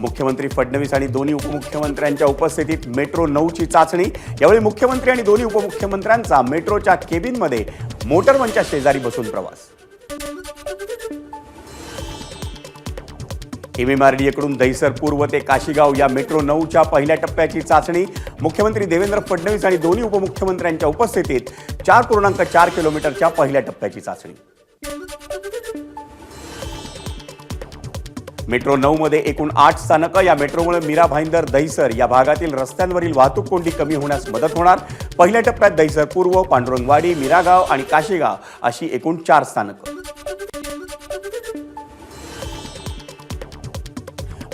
मुख्यमंत्री फडणवीस आणि दोन्ही उपमुख्यमंत्र्यांच्या उपस्थितीत मेट्रो नऊची चाचणी. यावेळी मुख्यमंत्री आणि दोन्ही उपमुख्यमंत्र्यांचा मेट्रोच्या केबिनमध्ये मोटरवनच्या शेजारी बसून प्रवास. एमएमआरडीएकडून दहिसर पूर्व ते काशीगाव या मेट्रो नऊच्या पहिल्या टप्प्याची चाचणी. मुख्यमंत्री देवेंद्र फडणवीस आणि दोन्ही उपमुख्यमंत्र्यांच्या उपस्थितीत चार पूर्णांक चार किलोमीटरच्या पहिल्या टप्प्याची चाचणी. मेट्रो नऊमध्ये एकूण आठ स्थानकं. या मेट्रोमुळे मीरा भाईंदर दहिसर या भागातील रस्त्यांवरील वाहतूक कोंडी कमी होण्यास मदत होणार. पहिल्या टप्प्यात दहिसर पूर्व पांडुरंगवाडी मीरागाव आणि काशीगाव अशी एकूण चार स्थानकं.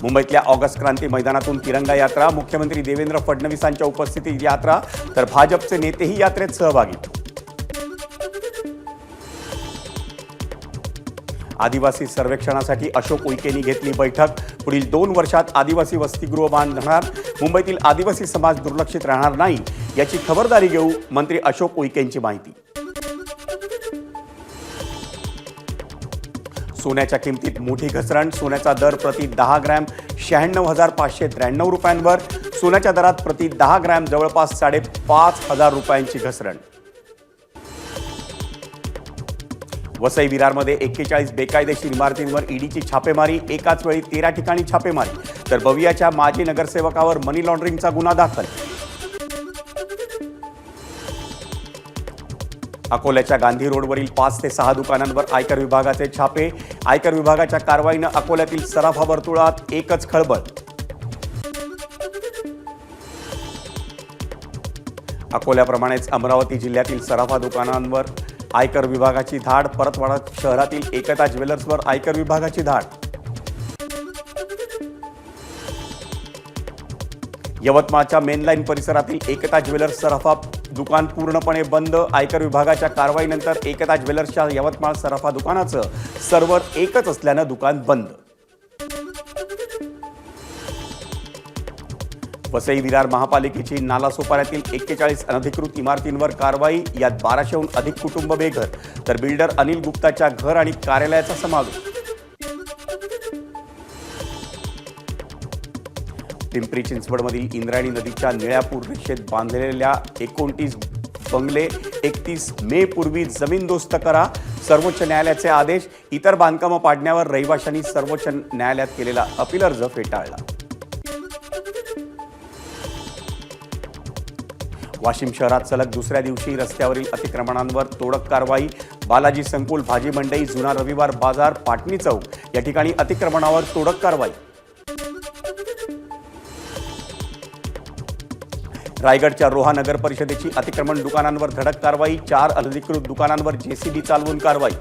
मुंबईतल्या ऑगस्ट क्रांती मैदानातून तिरंगा यात्रा मुख्यमंत्री देवेंद्र फडणवीसांच्या उपस्थितीत यात्रा तर भाजपचे नेतेही यात्रेत सहभागी. आदिवासी सर्वेक्षणासाठी अशोक उईकेंनी घेतली बैठक. पुढील दोन वर्षात आदिवासी वसतिगृह बांधणार. मुंबईतील आदिवासी समाज दुर्लक्षित राहणार नाही याची खबरदारी घेऊ मंत्री अशोक उईकेंची माहिती. सोन्याच्या किमतीत मोठी घसरण. सोन्याचा दर प्रति दहा ग्रॅम शहाण्णव हजार पाचशे त्र्याण्णव रुपयांवर. सोन्याच्या दरात प्रति दहा ग्रॅम जवळपास साडेपाच हजार रुपयांची घसरण. वसई विरारमध्ये एक्केचाळीस बेकायदेशीर इमारतींवर ईडीची छापेमारी एकाच वेळी तेरा ठिकाणी छापेमारी. तर बवियाच्या माजी नगरसेवकावर मनी लॉन्ड्रिंगचा गुन्हा दाखल. अकोल्याच्या गांधी रोडवरील पाच ते सहा दुकानांवर आयकर विभागाचे छापे. आयकर विभागाच्या कारवाईनं अकोल्यातील सराफा वर्तुळात एकच खळबळ. अकोल्याप्रमाणेच अमरावती जिल्ह्यातील सराफा दुकानांवर आयकर विभागाची धाड परतवाडा शहरातील एकता ज्वेलर्सवर आयकर विभागाची धाड. यवतमाळच्या मेनलाईन परिसरातील एकता ज्वेलर्स सराफा दुकान पूर्णपणे बंद. आयकर विभागाच्या कारवाईनंतर एकता ज्वेलर्सच्या यवतमाळ सराफा दुकानाचं सर्व्हर एकच असल्यानं दुकान बंद. वसई विरार महापालिकेची नालासोपाऱ्यातील एक्केचाळीस अनधिकृत इमारतींवर कारवाई यात बाराशेहून अधिक कुटुंब बेघर तर बिल्डर अनिल गुप्ताच्या घर आणि कार्यालयाचा समावेश. पिंपरी चिंचवडमधील इंद्रायणी नदीच्या निळ्यापूर रेषेत बांधलेल्या एकोणतीस बंगले एकतीस मे पूर्वी जमीनदोस्त करा सर्वोच्च न्यायालयाचे आदेश इतर बांधकामं पाडण्यावर रहिवाशांनी सर्वोच्च न्यायालयात केलेला अपील अर्ज फेटाळला. वाशिम शहरात सलग दुसऱ्या दिवशी रस्त्यावरील अतिक्रमणांवर तोडक कारवाई बालाजी संकुल भाजी मंडई जुना रविवार बाजार पाटणी चौक या ठिकाणी अतिक्रमणावर तोडक कारवाई. रायगडच्या रोहा नगर परिषदेची अतिक्रमण दुकानांवर धडक कारवाई चार अनधिकृत दुकानांवर जेसीबी चालवून कारवाई.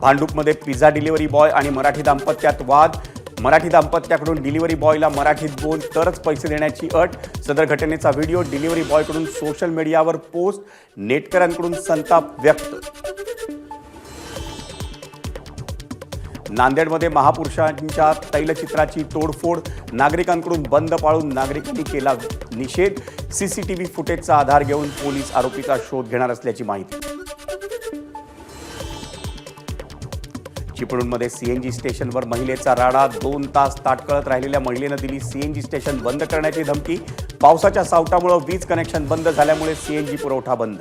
भांडूपमध्ये पिझ्झा डिलिव्हरी बॉय आणि मराठी दाम्पत्यात वाद मराठी दाम्पत्याकडून डिलिव्हरी बॉयला मराठीत बोल तरच पैसे देण्याची अट सदर घटनेचा व्हिडिओ डिलिव्हरी बॉयकडून सोशल मीडियावर पोस्ट नेटकऱ्यांकडून संताप व्यक्त. नांदेडमध्ये महापुरुषांच्या तैलचित्राची तोडफोड नागरिकांकडून बंद पाळून नागरिकांनी केला निषेध. सीसीटीव्ही फुटेजचा आधार घेऊन पोलीस आरोपीचा शोध घेणार असल्याची माहिती. चिपळूणमध्ये सीएनजी स्टेशनवर महिलेचा राडा. दोन तास ताटकळत राहिलेल्या महिलेनं दिली सीएनजी स्टेशन बंद करण्याची धमकी. पावसाच्या सावटामुळे वीज कनेक्शन बंद झाल्यामुळे सीएनजी पुरवठा बंद.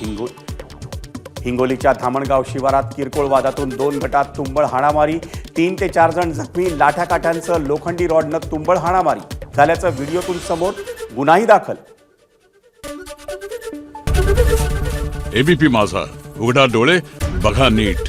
हिंगो हिंगोलीच्या धामणगाव शिवारात किरकोळ वादातून दोन गटात तुंबळ हाणामारी. तीन ते चार जण जखमी. लाठाकाठ्यांचं लोखंडी रॉडनं तुंबळ हाणामारी. झाल्याचं व्हिडिओतून समोर गुन्हाही दाखल. एबीपी माझा. उघडा डोळे बघा नीट.